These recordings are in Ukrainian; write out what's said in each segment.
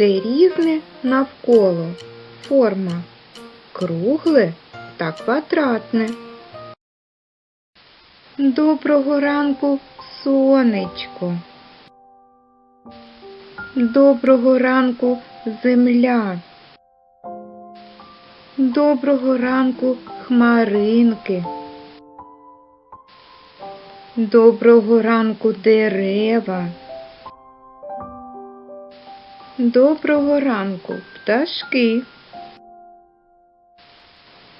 Це різне навколо форма кругле та квадратне. Доброго ранку, сонечко. Доброго ранку, земля. Доброго ранку, хмаринки. Доброго ранку, дерева. Доброго ранку, пташки.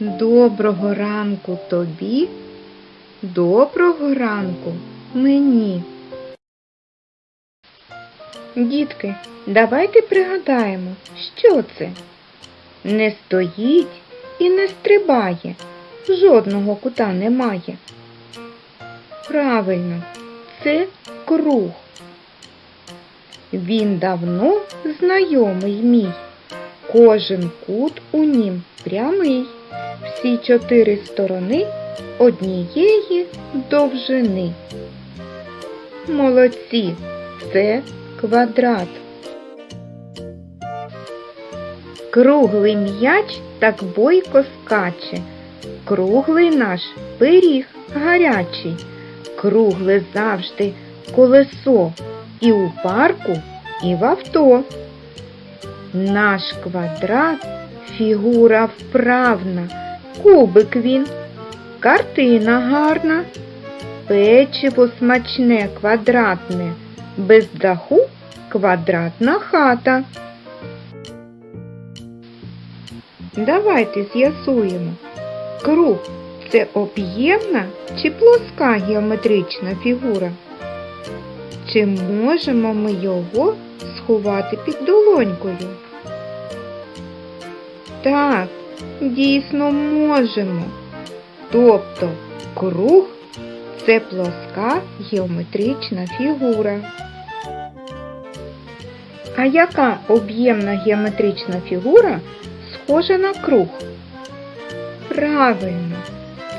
Доброго ранку тобі. Доброго ранку мені. Дітки, давайте пригадаємо, що це. Не стоїть і не стрибає, жодного кута немає. Правильно, це круг. Він давно знайомий мій. Кожен кут у нім прямий, всі чотири сторони однієї довжини. Молодці, це квадрат. Круглий м'яч так бойко скаче, круглий наш пиріг гарячий, кругле завжди колесо і у парку, і в авто. Наш квадрат фігура вправна, кубик він, картина гарна, печиво смачне квадратне, без даху квадратна хата. Давайте з'ясуємо, круг це об'ємна чи плоска геометрична фігура? Чи можемо ми його сховати під долонькою? Так, дійсно можемо. Тобто круг це плоска геометрична фігура. А яка об'ємна геометрична фігура схожа на круг? Правильно,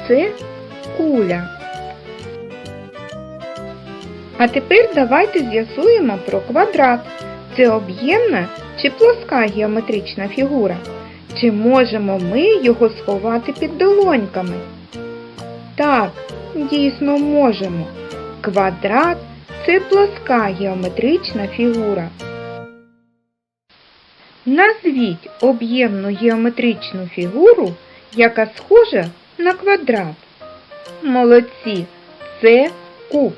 це куля. А тепер давайте з'ясуємо про квадрат. Це об'ємна чи плоска геометрична фігура? Чи можемо ми його сховати під долоньками? Так, дійсно можемо. Квадрат це плоска геометрична фігура. Назвіть об'ємну геометричну фігуру, яка схожа на квадрат. Молодці, це куб.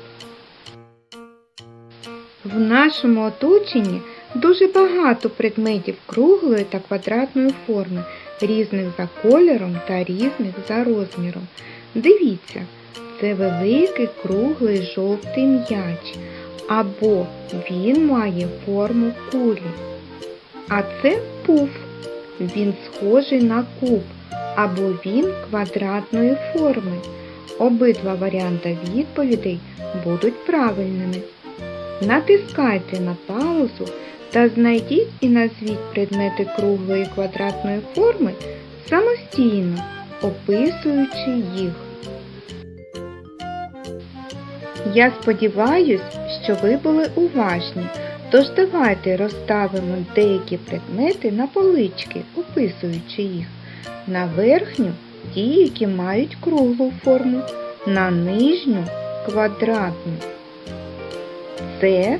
В нашому оточенні дуже багато предметів круглої та квадратної форми, різних за кольором та різних за розміром. Дивіться, це великий круглий жовтий м'яч, або він має форму кулі. А це пуф. Він схожий на куб, або він квадратної форми. Обидва варіанти відповідей будуть правильними. Натискайте на паузу та знайдіть і назвіть предмети круглої квадратної форми самостійно, описуючи їх. Я сподіваюсь, що ви були уважні, тож давайте розставимо деякі предмети на полички, описуючи їх. На верхню ті, які мають круглу форму, на нижню квадратну. Це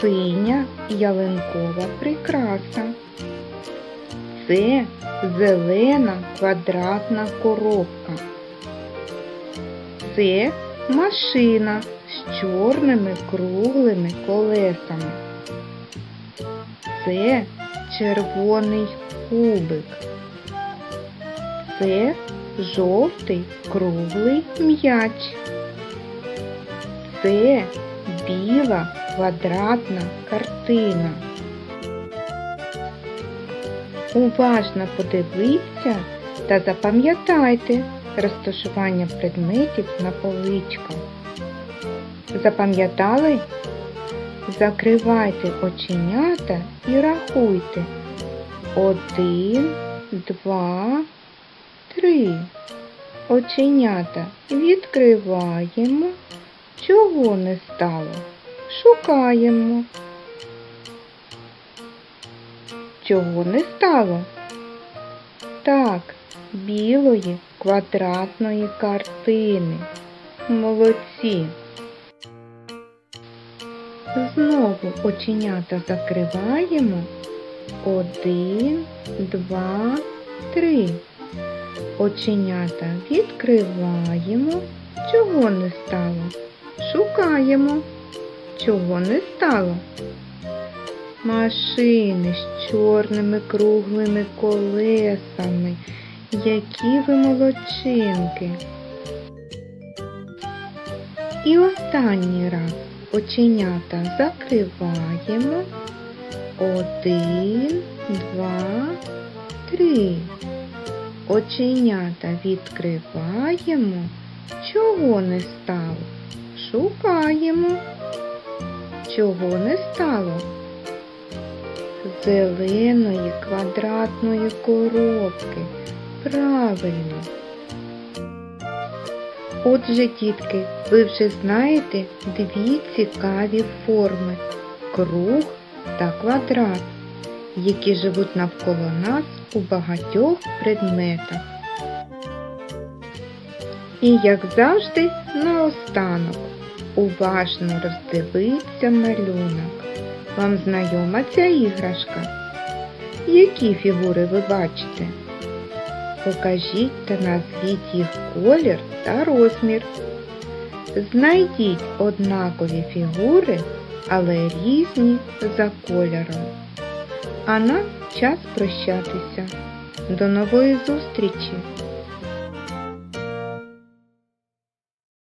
синя ялинкова прикраса. Це зелена квадратна коробка. Це машина з чорними круглими колесами. Це червоний кубик. Це жовтий круглий м'яч. Це біла квадратна картина. Уважно подивіться та запам'ятайте розташування предметів на поличках. Запам'ятали? Закривайте оченята і рахуйте. Один, два, три. Оченята відкриваємо. Чого не стало? Шукаємо. чого не стало? Так, білої квадратної картини. Молодці. Знову оченята закриваємо. Один, два, три. Оченята відкриваємо. Чого не стало? Шукаємо. Чого не стало? Машини з чорними круглими колесами. Які ви молодчинки. І останній раз оченята закриваємо. Один, два, три. Оченята відкриваємо. Чого не стало? Шукаємо. Чого не стало? Зеленої квадратної коробки. Правильно. Отже, дітки, ви вже знаєте дві цікаві форми круг та квадрат, які живуть навколо нас у багатьох предметах. І як завжди, наостанок уважно роздивіться малюнок. Вам знайома ця іграшка? Які фігури ви бачите? Покажіть та назвіть їх колір та розмір. Знайдіть однакові фігури, але різні за кольором. А нам час прощатися. До нової зустрічі!